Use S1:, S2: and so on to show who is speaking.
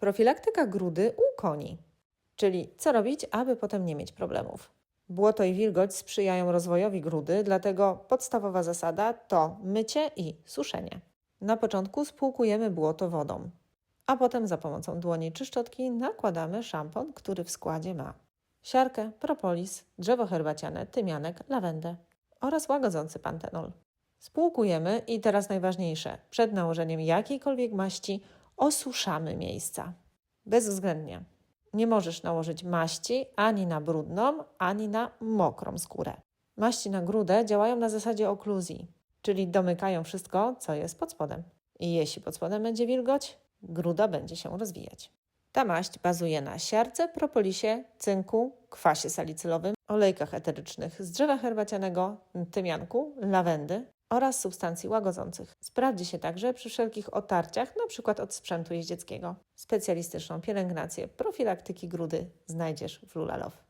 S1: Profilaktyka grudy u koni. Czyli co robić, aby potem nie mieć problemów. Błoto i wilgoć sprzyjają rozwojowi grudy, dlatego podstawowa zasada to mycie i suszenie. Na początku spłukujemy błoto wodą, a potem za pomocą dłoni czy szczotki nakładamy szampon, który w składzie ma siarkę, propolis, drzewo herbaciane, tymianek, lawendę oraz łagodzący pantenol. Spłukujemy i teraz najważniejsze, przed nałożeniem jakiejkolwiek maści osuszamy miejsca. Bezwzględnie. Nie możesz nałożyć maści ani na brudną, ani na mokrą skórę. Maści na grudę działają na zasadzie okluzji, czyli domykają wszystko, co jest pod spodem. I jeśli pod spodem będzie wilgoć, gruda będzie się rozwijać. Ta maść bazuje na siarce, propolisie, cynku, kwasie salicylowym, olejkach eterycznych z drzewa herbacianego, tymianku, lawendy oraz substancji łagodzących. Sprawdzi się także przy wszelkich otarciach, np. od sprzętu jeździeckiego. Specjalistyczną pielęgnację profilaktyki grudy znajdziesz w Lulalow.